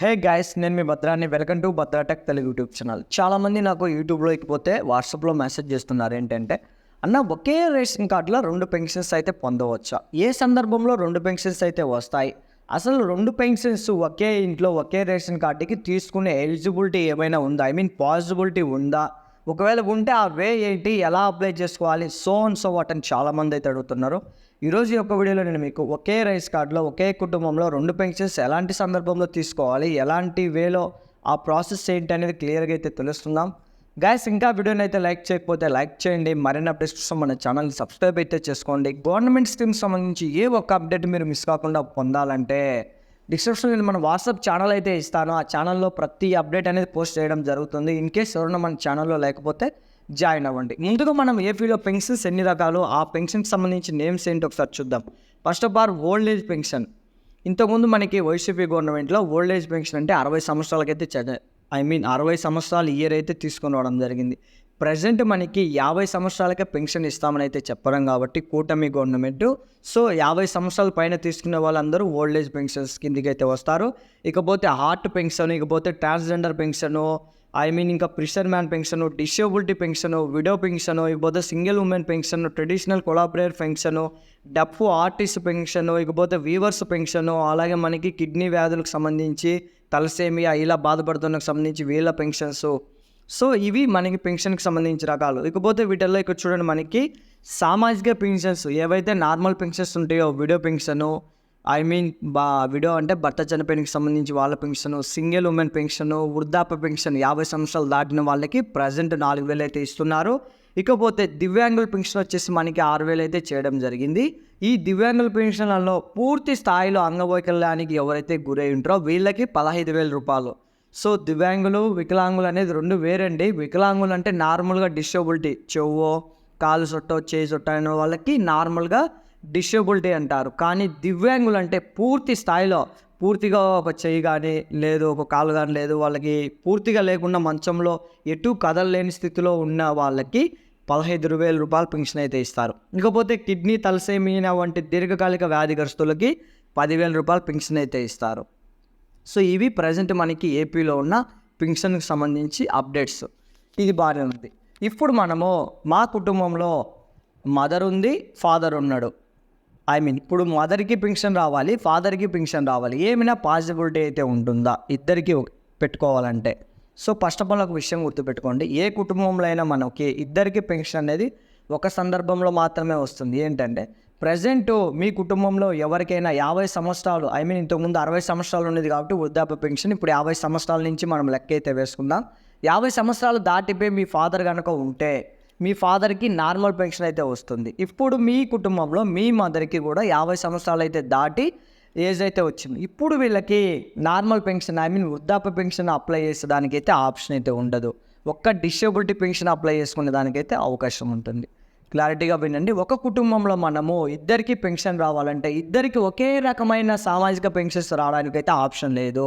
హే guys నేను మీ భద్రాన్ని welcome to Bhadra Tech Telugu YouTube channel. చాలామంది నాకు యూట్యూబ్లో ఇకపోతే వాట్సాప్లో మెసేజ్ చేస్తున్నారు ఏంటంటే అన్న ఒకే రేషన్ కార్డులో రెండు పెన్షన్స్ అయితే పొందవచ్చా? ఏ సందర్భంలో రెండు పెన్షన్స్ అయితే వస్తాయి? అసలు రెండు పెన్షన్స్ ఒకే ఇంట్లో ఒకే రేషన్ కార్డుకి తీసుకునే ఎలిజిబిలిటీ ఏమైనా ఉందా? ఐ మీన్ పాసిబిలిటీ ఉందా? ఒకవేళ ఉంటే ఆ వే ఏంటి ఎలా అప్లై చేసుకోవాలి సో అండ్ సో వాట్ అని చాలామంది అయితే అడుగుతున్నారు. ఈరోజు యొక్క వీడియోలో నేను మీకు ఒకే రైస్ కార్డులో ఒకే కుటుంబంలో రెండు పెన్షన్స్ ఎలాంటి సందర్భంలో తీసుకోవాలి ఎలాంటి వేలో ఆ ప్రాసెస్ ఏంటి అనేది క్లియర్గా అయితే తెలుస్తుందాం గాయస్ ఇంకా వీడియోని అయితే లైక్ చేయకపోతే లైక్ చేయండి. మరిన్ని అప్డేట్స్ కోసం మన ఛానల్ని సబ్స్క్రైబ్ అయితే చేసుకోండి. గవర్నమెంట్ స్కీమ్స్ సంబంధించి ఏ ఒక్క అప్డేట్ మీరు మిస్ కాకుండా పొందాలంటే డిస్క్రిప్షన్లో నేను మన వాట్సాప్ ఛానల్ అయితే ఇస్తాను. ఆ ఛానల్లో ప్రతి అప్డేట్ అనేది పోస్ట్ చేయడం జరుగుతుంది. ఇన్ కేస్ ఎవరైనా మన ఛానల్లో లేకపోతే జాయిన్ అవ్వండి. ముందుగా మనం ఏపీలో పెన్షన్స్ ఎన్ని రకాలు ఆ పెన్షన్కి సంబంధించి నేమ్స్ ఏంటి ఒకసారి చూద్దాం. First of all old age pension ఇంతకుముందు మనకి వైసీపీ గవర్నమెంట్లో ఓల్డ్ ఏజ్ పెన్షన్ అంటే అరవై సంవత్సరాలకైతే ఐ మీన్ అరవై సంవత్సరాలు ఇయర్ అయితే తీసుకొని రావడం జరిగింది. ప్రజెంట్ మనకి యాభై సంవత్సరాలకే పెన్షన్ ఇస్తామని అయితే చెప్పడం కాబట్టి కూటమి గవర్నమెంట్. సో యాభై సంవత్సరాల పైన తీసుకునే వాళ్ళందరూ ఓల్డ్ ఏజ్ పెన్షన్స్ కిందికి అయితే వస్తారు. ఇకపోతే హార్ట్ పెన్షన్ ఇకపోతే ట్రాన్స్జెండర్ పెన్షను ఐ మీన్ ఇంకా fisherman pension disability pension widow pension ఇకపోతే single women pension traditional collaborator pension డప్పు ఆర్టిస్ట్ పెన్షన్ ఇకపోతే వీవర్స్ పెన్షన్ అలాగే మనకి కిడ్నీ వ్యాధులకు సంబంధించి తలసేమియా ఇలా బాధపడుతున్నకు సంబంధించి వీళ్ళ పెన్షన్స్ సో ఇవి మనకి పెన్షన్కి సంబంధించిన రకాలు. ఇకపోతే వీటిల్లో ఇక్కడ చూడండి మనకి సామాజిక పెన్షన్స్ ఏవైతే నార్మల్ పెన్షన్స్ ఉంటాయో విడో పెన్షను ఐ మీన్ బా విడో అంటే భర్త చనిపోయినకి సంబంధించి వాళ్ళ పెన్షన్ సింగిల్ ఉమెన్ పెన్షన్ వృద్ధాప్య పెన్షన్ యాభై సంవత్సరాలు దాటిన వాళ్ళకి ప్రజెంట్ నాలుగు వేలు అయితే ఇస్తున్నారు. ఇకపోతే దివ్యాంగుల పెన్షన్ వచ్చేసి మనకి ఆరు వేలు అయితే చేయడం జరిగింది. ఈ దివ్యాంగుల పెన్షన్లలో పూర్తి స్థాయిలో అంగవైకల్యానికి ఎవరైతే గురై ఉంటారో వీళ్ళకి పదహైదు వేల రూపాయలు. సో దివ్యాంగులు వికలాంగులు అనేది రెండు వేరండి. వికలాంగులు అంటే నార్మల్గా డిసేబిలిటీ చెవ్వో కాలు సొట్టో చేయి సొట్టో అయిన వాళ్ళకి నార్మల్గా డిసేబిలిటీ అంటారు. కానీ దివ్యాంగులు అంటే పూర్తి స్థాయిలో పూర్తిగా ఒక చెయ్యి కానీ లేదు ఒక కాలు కానీ లేదు వాళ్ళకి పూర్తిగా లేకుండా మంచంలో ఎటు కదలలేని స్థితిలో ఉన్న వాళ్ళకి పదహైదు వేల రూపాయలు పెన్షన్ అయితే ఇస్తారు. ఇకపోతే కిడ్నీ తలసేమియా వంటి దీర్ఘకాలిక వ్యాధిగ్రస్తులకి పదివేల రూపాయలు పెన్షన్ అయితే ఇస్తారు. సో ఇవి ప్రజెంట్ మనకి ఏపీలో ఉన్న పెన్షన్కి సంబంధించి అప్డేట్స్ ఇది బాగానే ఉంది. ఇప్పుడు మనము మా కుటుంబంలో మదర్ ఉంది ఫాదర్ ఉన్నాడు. ఐ మీన్ ఇప్పుడు మదర్కి పెన్షన్ రావాలి ఫాదర్కి పెన్షన్ రావాలి. ఏమైనా పాసిబిలిటీ అయితే ఉంటుందా? ఇద్దరికి పెట్టుకోవాలంటే. సో ఫస్ట్ ఆఫ్ ఆల్ ఒక విషయం గుర్తుపెట్టుకోండి. ఏ కుటుంబంలో అయినా మనకి ఇద్దరికి పెన్షన్ అనేది ఒక సందర్భంలో మాత్రమే వస్తుంది. ఏంటంటే ప్రజెంట్ మీ కుటుంబంలో ఎవరికైనా యాభై సంవత్సరాలు ఐ మీన్ ఇంతకుముందు అరవై సంవత్సరాలు ఉండేది కాబట్టి వృద్ధాప్య పెన్షన్ ఇప్పుడు యాభై సంవత్సరాల నుంచి మనం లెక్క అయితే వేసుకుందాం. యాభై సంవత్సరాలు దాటిపోయి మీ ఫాదర్ కనుక ఉంటే మీ ఫాదర్కి నార్మల్ పెన్షన్ అయితే వస్తుంది. ఇప్పుడు మీ కుటుంబంలో మీ మదర్కి కూడా యాభై సంవత్సరాలు అయితే దాటి ఏజ్ అయితే వచ్చింది. ఇప్పుడు వీళ్ళకి నార్మల్ పెన్షన్ ఐ మీన్ వృద్ధాప్య పెన్షన్ అప్లై చేసే దానికైతే ఆప్షన్ అయితే ఉండదు. ఒక్క డిసేబిలిటీ పెన్షన్ అప్లై చేసుకునే దానికైతే అవకాశం ఉంటుంది. క్లారిటీగా వినండి. ఒక కుటుంబంలో మనము ఇద్దరికి పెన్షన్ రావాలంటే ఇద్దరికి ఒకే రకమైన సామాజిక పెన్షన్స్ రావడానికి అయితే ఆప్షన్ లేదు.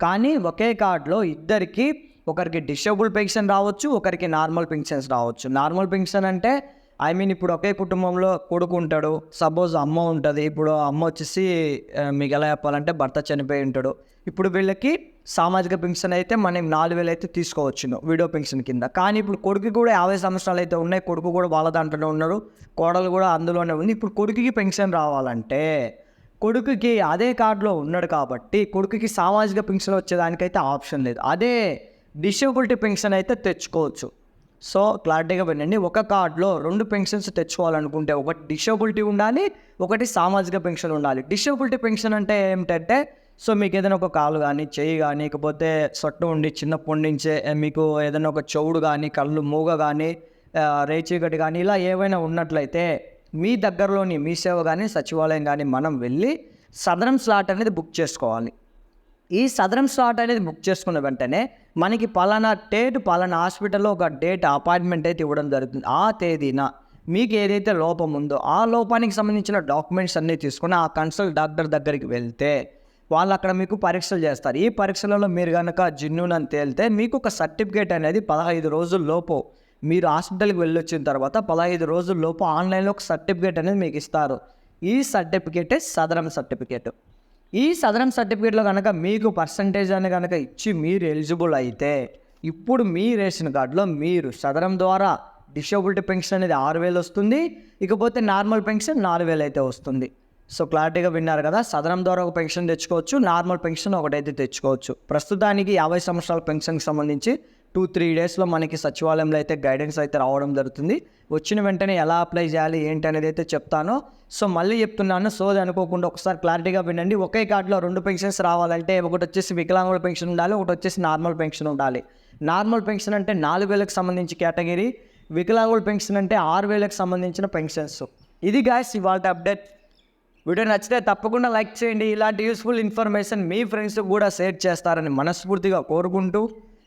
కానీ ఒకే కార్డులో ఇద్దరికి ఒకరికి డిసేబుల్ పెన్షన్ రావచ్చు ఒకరికి నార్మల్ పెన్షన్స్ రావచ్చు. నార్మల్ పెన్షన్ అంటే ఐ మీన్ ఇప్పుడు ఒకే కుటుంబంలో కొడుకు ఉంటాడు. సపోజ్ అమ్మ ఉంటుంది. ఇప్పుడు అమ్మ వచ్చేసి మీకు ఎలా చెప్పాలంటే భర్త చనిపోయి ఉంటాడు. ఇప్పుడు వీళ్ళకి సామాజిక పెన్షన్ అయితే మనం నాలుగు వేలు అయితే తీసుకోవచ్చును వీడియో పెన్షన్ కింద. కానీ ఇప్పుడు కొడుకు కూడా యాభై సంవత్సరాలు అయితే ఉన్నాయి. కొడుకు కూడా వాళ్ళ దాంట్లోనే ఉన్నాడు. కోడలు కూడా అందులోనే ఉంది. ఇప్పుడు కొడుకుకి పెన్షన్ రావాలంటే కొడుకుకి అదే కార్డులో ఉన్నాడు కాబట్టి కొడుకుకి సామాజిక పెన్షన్ వచ్చేదానికైతే ఆప్షన్ లేదు. అదే డిసేబిలిటీ పెన్షన్ అయితే తెచ్చుకోవచ్చు. సో క్లారిటీగా వినండి. ఒక కార్డులో రెండు పెన్షన్స్ తెచ్చుకోవాలనుకుంటే ఒకటి డిసేబిలిటీ ఉండాలి ఒకటి సామాజిక పెన్షన్ ఉండాలి. డిసేబిలిటీ పెన్షన్ అంటే ఏమిటంటే సో మీకు ఏదైనా ఒక కాలు కానీ చెయ్యి కానీ ఇకపోతే సొట్టు ఉండి చిన్నప్పటి నుంచే మీకు ఏదైనా ఒక చెవుడు కానీ కళ్ళు మూగ కానీ రేచీకటి కానీ ఇలా ఏవైనా ఉన్నట్లయితే మీ దగ్గరలోని మీ సేవ కానీ సచివాలయం కానీ మనం వెళ్ళి సదరం స్లాట్ అనేది బుక్ చేసుకోవాలి. ఈ సదరం స్లాట్ అనేది బుక్ చేసుకున్న వెంటనే మనకి పలానా డేట్ పలానా హాస్పిటల్లో ఒక డేట్ అపాయింట్మెంట్ అయితే ఇవ్వడం జరుగుతుంది. ఆ తేదీన మీకు ఏదైతే లోపం ఉందో ఆ లోపానికి సంబంధించిన డాక్యుమెంట్స్ అన్నీ తీసుకుని ఆ కన్సల్ట్ డాక్టర్ దగ్గరికి వెళ్తే వాళ్ళు అక్కడ మీకు పరీక్షలు చేస్తారు. ఈ పరీక్షలలో మీరు కనుక జిన్నునని తేలితే మీకు ఒక సర్టిఫికేట్ అనేది పదహైదు రోజుల లోపు మీరు హాస్పిటల్కి వెళ్ళొచ్చిన తర్వాత పదహైదు రోజుల లోపు ఆన్లైన్లో ఒక సర్టిఫికేట్ అనేది మీకు ఇస్తారు. ఈ సర్టిఫికేటే సదరం సర్టిఫికేట్ ఈ సదరం సర్టిఫికేట్లో కనుక మీకు పర్సంటేజ్ అని కనుక ఇచ్చి మీరు ఎలిజిబుల్ అయితే ఇప్పుడు మీ రేషన్ కార్డులో మీరు సదరం ద్వారా డిషబిలిటీ పెన్షన్ అనేది ఆరు వేలు వస్తుంది ఇకపోతే నార్మల్ పెన్షన్ నాలుగు వేలు అయితే వస్తుంది. సో క్లారిటీగా విన్నారు కదా సదరం ద్వారా ఒక పెన్షన్ తెచ్చుకోవచ్చు నార్మల్ పెన్షన్ ఒకటైతే తెచ్చుకోవచ్చు. ప్రస్తుతానికి యాభై సంవత్సరాల పెన్షన్కి సంబంధించి టూ త్రీ డేస్లో మనకి సచివాలయంలో అయితే గైడెన్స్ అయితే రావడం జరుగుతుంది. వచ్చిన వెంటనే ఎలా అప్లై చేయాలి ఏంటి అనేది అయితే చెప్తాను. సో మళ్ళీ చెప్తున్నాను సో అది అనుకోకుండా ఒకసారి క్లారిటీగా వినండి. ఒకే కార్డులో రెండు పెన్షన్స్ రావాలంటే ఒకటి వచ్చేసి వికలాంగుల పెన్షన్ ఉండాలి ఒకటి వచ్చేసి నార్మల్ పెన్షన్ ఉండాలి. నార్మల్ పెన్షన్ అంటే నాలుగు వేలకు సంబంధించి కేటగిరీ వికలాంగుల పెన్షన్ అంటే ఆరు వేలకు సంబంధించిన పెన్షన్స్. ఇది గాయస్ ఇవాళ అప్డేట్ వీడియో నచ్చితే తప్పకుండా లైక్ చేయండి. ఇలాంటి యూస్ఫుల్ ఇన్ఫర్మేషన్ మీ ఫ్రెండ్స్ కూడా షేర్ చేస్తారని మనస్ఫూర్తిగా కోరుకుంటూ